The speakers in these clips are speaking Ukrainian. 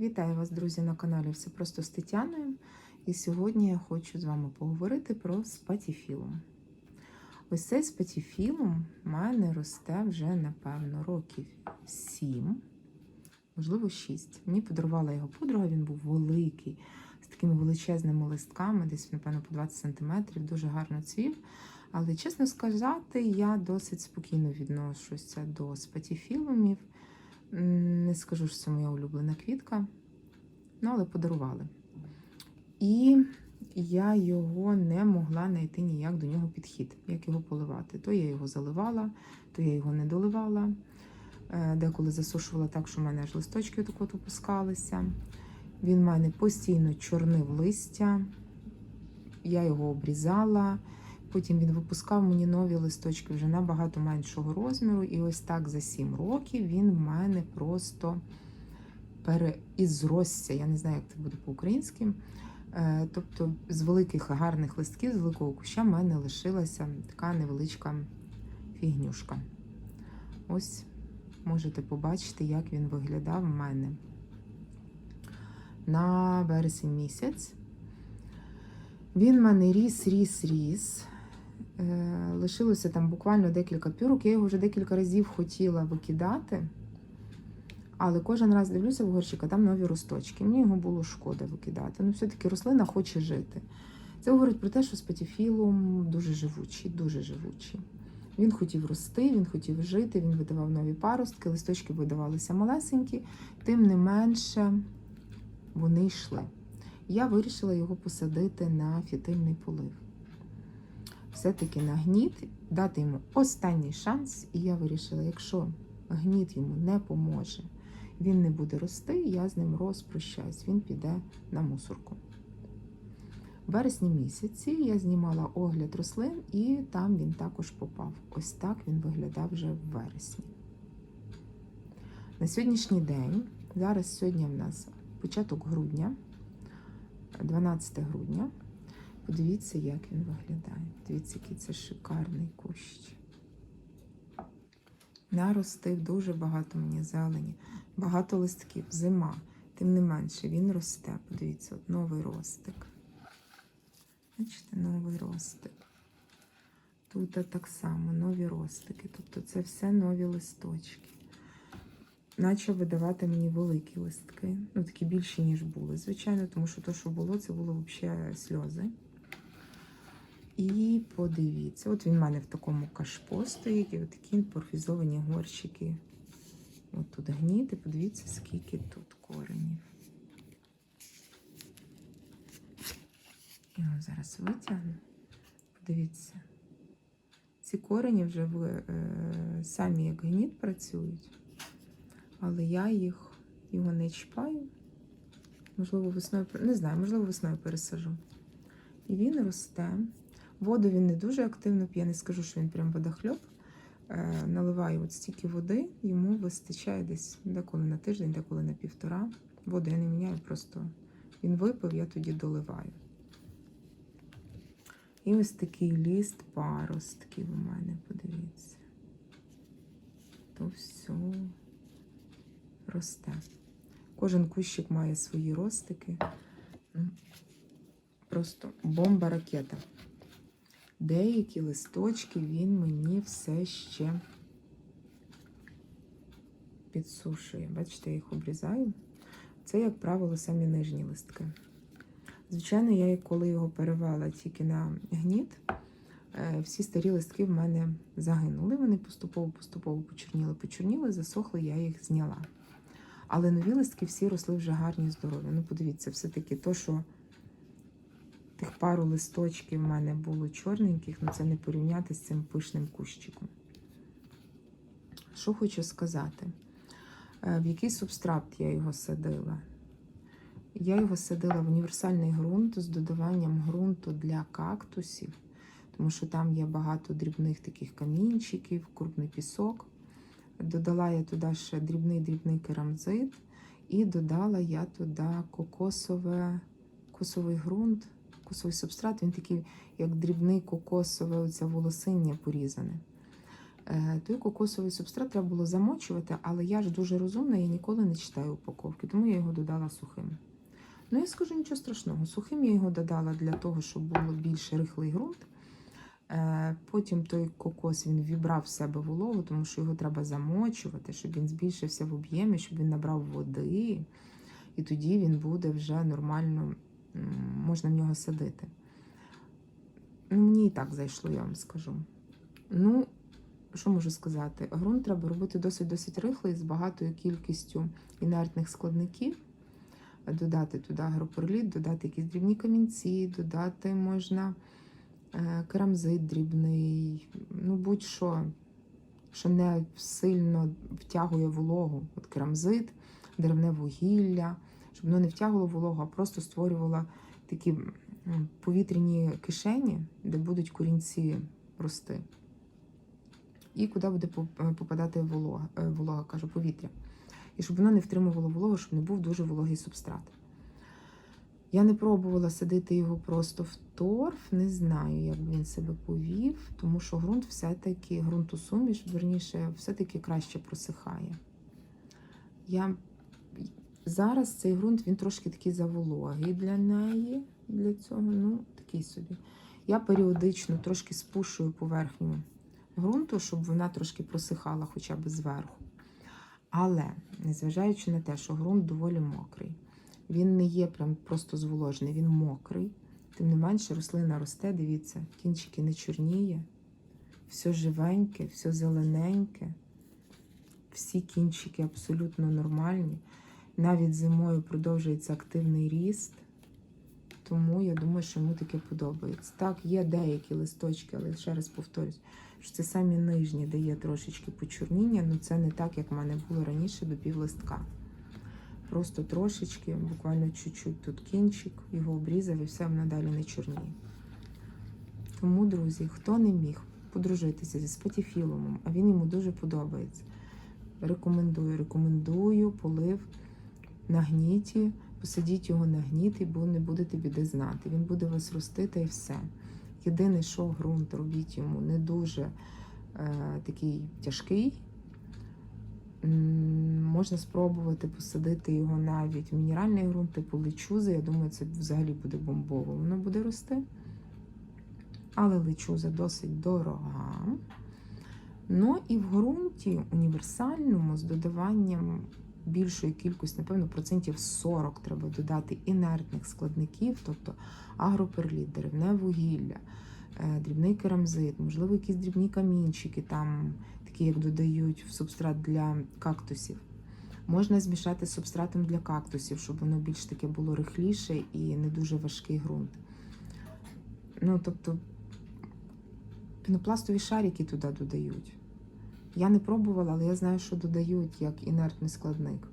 Вітаю вас, друзі, на каналі Все просто з Тетяною. І сьогодні я хочу з вами поговорити про спатіфілум. Ось цей спатіфілум в мене росте вже, напевно, років 7, можливо, 6. Мені подарувала його подруга, він був великий, з такими величезними листками, десь, напевно, по 20 см, дуже гарно цвів. Але, чесно сказати, я досить спокійно відношуся до спатіфілумів. Не скажу, що це моя улюблена квітка, ну, але подарували. І я його не могла знайти ніяк до нього підхід, як його поливати. То я його заливала, то я його не доливала. Е, Деколи засушувала так, що в мене аж листочки от опускалися. Він в мене постійно чорнив листя, я його обрізала. Потім він випускав мені нові листочки вже набагато меншого розміру. І ось так за 7 років він в мене просто переізросся. Я не знаю, як це буде по-українськи. Е, Тобто з великих гарних листків, з великого куща, в мене лишилася така невеличка фігнюшка. Ось можете побачити, як він виглядав в мене на вересень місяць. Він в мене ріс, ріс, ріс. Е, Лишилося там буквально декілька пюрок. Я його вже декілька разів хотіла викидати, але кожен раз дивлюся в горщик, а там нові росточки. Мені його було шкода викидати. Ну, все-таки рослина хоче жити. Це говорить про те, що спатіфілум дуже живучий, дуже живучий. Він хотів рости, він хотів жити, він видавав нові паростки, листочки видавалися малесенькі, тим не менше вони йшли. Я вирішила його посадити на фітильний полив. Все-таки на гніт, дати йому останній шанс, і я вирішила, якщо гніт йому не поможе, він не буде рости, я з ним розпрощаюсь, він піде на мусорку. В вересні місяці я знімала огляд рослин, і там він також попав. Ось так він виглядав вже в вересні. На сьогоднішній день, зараз сьогодні в нас початок грудня, 12 грудня. Подивіться, як він виглядає. Дивіться, який це шикарний кущ. Наростив дуже багато мені зелені, багато листків, зима. Тим не менше, він росте. Подивіться, от новий ростик. Бачите, новий ростик. Тут так само нові ростики. Тобто це все нові листочки. Почав видавати мені великі листки. Ну, такі більші, ніж були, звичайно, тому що те, що було, це було взагалі сльози. І подивіться, от він в мене в такому кашпо стоїть, і такі інпорфізовані горщики. От тут гніти, подивіться, скільки тут коренів. Я зараз витягну. Подивіться. Ці корені вже ви, е, самі як гніт працюють, але я їх його не чіпаю. Можливо, весною не знаю, можливо, весною пересажу. І він росте. Воду він не дуже активно п'є, не скажу, що він прям водохльоп. Е, наливаю от стільки води, йому вистачає десь деколи на тиждень, деколи на півтора. Воду я не міняю, просто він випив, я тоді доливаю. І ось такий ліст паростків у мене, подивіться. То все росте. Кожен кущик має свої ростики. Просто бомба ракета. Деякі листочки він мені все ще підсушує. Бачите, я їх обрізаю. Це, як правило, самі нижні листки. Звичайно, я коли його перевела тільки на гніт, е, всі старі листки в мене загинули. Вони поступово-поступово почорніли, почорніли, засохли, я їх зняла. Але нові листки всі росли вже гарні, здорові. Ну, подивіться, все-таки то, що тих пару листочків в мене було чорненьких, ну це не порівняти з цим пишним кущиком. Що хочу сказати? Е, В який субстрат я його садила? Я його садила в універсальний ґрунт з додаванням ґрунту для кактусів, тому що там є багато дрібних таких камінчиків, крупний пісок. Додала я туди ще дрібний-дрібний керамзит, і додала я туди кокосове, кокосовий ґрунт, кокосовий субстрат. Він такий, як дрібний кокосове оце волосиння порізане. Е, Той кокосовий субстрат треба було замочувати, але я ж дуже розумна, я ніколи не читаю упаковки, тому я його додала сухим. Ну, я скажу нічого страшного. Сухим я його додала для того, щоб було більш рихлий ґрунт. Е, Потім той кокос він вібрав в себе вологу, тому що його треба замочувати, щоб він збільшився в об'ємі, щоб він набрав води, і тоді він буде вже нормально, можна в нього садити. Ну, мені і так зайшло, я вам скажу. Ну, що можу сказати? Грунт треба робити досить-досить рихлий з багатою кількістю інертних складників. Додати туди агроперліт, додати якісь дрібні камінці, додати можна е, керамзит дрібний, ну будь-що, що не сильно втягує вологу. От керамзит, деревне вугілля, щоб воно не втягувало вологу, а просто створювало такі повітряні кишені, де будуть корінці рости. І куди буде попадати волога, е, волога, кажу, повітря. І щоб воно не втримувало вологу, щоб не був дуже вологий субстрат. Я не пробувала садити його просто в торф, не знаю, як він себе повів, тому що ґрунт все-таки, ґрунтосуміш, верніше, все-таки краще просихає. Я... Зараз цей ґрунт він трошки такий завологий для неї, для цього, ну, такий собі. Я періодично трошки спушую поверхню ґрунту, щоб вона трошки просихала хоча б зверху. Але, незважаючи на те, що ґрунт доволі мокрий, він не є прям просто зволожений, він мокрий. Тим не менше, рослина росте, дивіться, кінчики не чорніє, все живеньке, все зелененьке, всі кінчики абсолютно нормальні. Навіть зимою продовжується активний ріст. Тому я думаю, що йому таке подобається. Так, є деякі листочки, але ще раз повторюсь, що це самі нижні, де є трошечки почорніння, але це не так, як в мене було раніше до півлистка. Просто трошечки, буквально чуть-чуть тут кінчик, його обрізав і все воно далі не чорніє. Тому, друзі, хто не міг подружитися зі спатіфілумом, а він йому дуже подобається. Рекомендую, рекомендую полив на гніті, посадіть його на гніт, і не будете біди знати. Він буде вас рости та й все. Єдине, що ґрунт робіть йому не дуже е, такий тяжкий. Можна спробувати посадити його навіть в мінеральний ґрунт, типу лечузи. Я думаю, це взагалі буде бомбово. Воно буде рости. Але лечуза досить дорога. Ну і в ґрунті універсальному з додаванням більшої кількості, напевно, процентів 40 треба додати інертних складників, тобто агроперліт, деревне вугілля, е, дрібний керамзит, можливо, якісь дрібні камінчики, там, такі, як додають в субстрат для кактусів. Можна змішати з субстратом для кактусів, щоб воно більш таке було рихліше і не дуже важкий ґрунт. Ну, тобто, пінопластові шарики туди додають. Я не пробувала, але я знаю, що додають як інертний складник.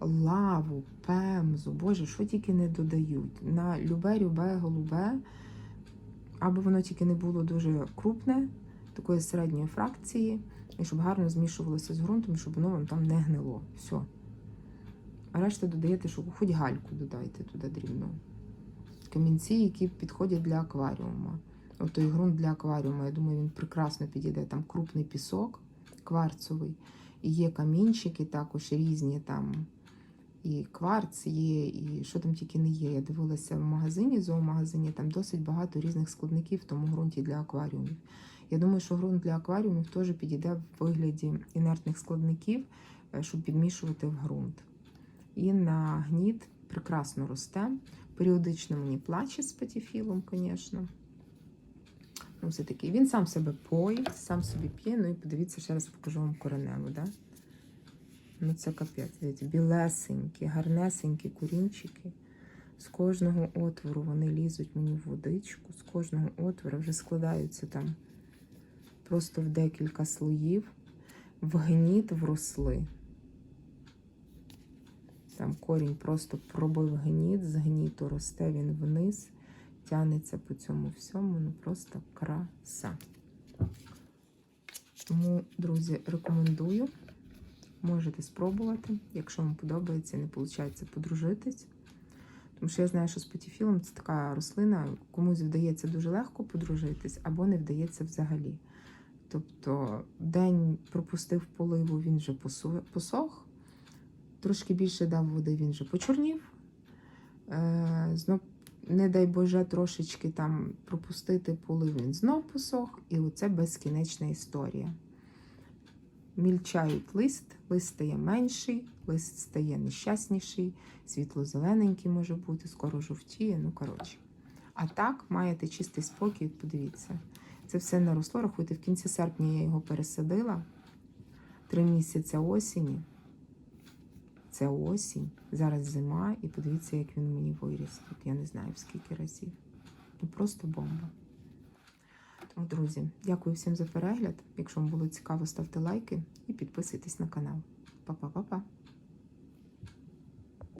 Лаву, пемзу, боже, що тільки не додають. На любе, любе, голубе, аби воно тільки не було дуже крупне, такої середньої фракції, і щоб гарно змішувалося з ґрунтом, щоб воно вам там не гнило. Все. А решта додаєте, щоб хоч гальку додайте туди дрібну. Камінці, які підходять для акваріума. От той ґрунт для акваріуму, я думаю, він прекрасно підійде. Там крупний пісок кварцовий. І є камінчики також різні там. І кварц є, і що там тільки не є. Я дивилася в магазині, зоомагазині, там досить багато різних складників в тому ґрунті для акваріумів. Я думаю, що ґрунт для акваріумів теж підійде в вигляді інертних складників, е, щоб підмішувати в ґрунт. І на гніт прекрасно росте. Періодично мені плаче з патіфілом, звісно. Ну, все таки. Він сам себе поїть, сам собі п'є. Ну і подивіться, ще раз покажу вам кореневу, да? Ну це капець. Дивіться, білесенькі, гарнесенькі корінчики. З кожного отвору вони лізуть мені в водичку, з кожного отвору вже складаються там просто в декілька слоїв, в гніт вросли. Там корінь просто пробив гніт, з гніту росте він вниз, тянеться по цьому всьому, ну просто краса. Тому, друзі, рекомендую. Можете спробувати, якщо вам подобається, і не виходить подружитись. Тому що я знаю, що з патіфілом це така рослина, комусь вдається дуже легко подружитись, або не вдається взагалі. Тобто день пропустив поливу, він вже посох. Трошки більше дав води, він вже почорнів. Е, знов, не дай Боже, трошечки там пропустити полив, він знов посох. І оце безкінечна історія. Мільчають лист, лист стає менший, лист стає нещасніший, світло-зелененький може бути, скоро жовтіє, ну коротше. А так маєте чистий спокій, подивіться. Це все наросло. Рахуйте, в кінці серпня я його пересадила. Три місяці осені. Це осінь. Зараз зима, і подивіться, як він мені виріс. Тут я не знаю в скільки разів. Ну просто бомба. Тому, друзі, дякую всім за перегляд. Якщо вам було цікаво, ставте лайки і підписуйтесь на канал. Па-па-па-па.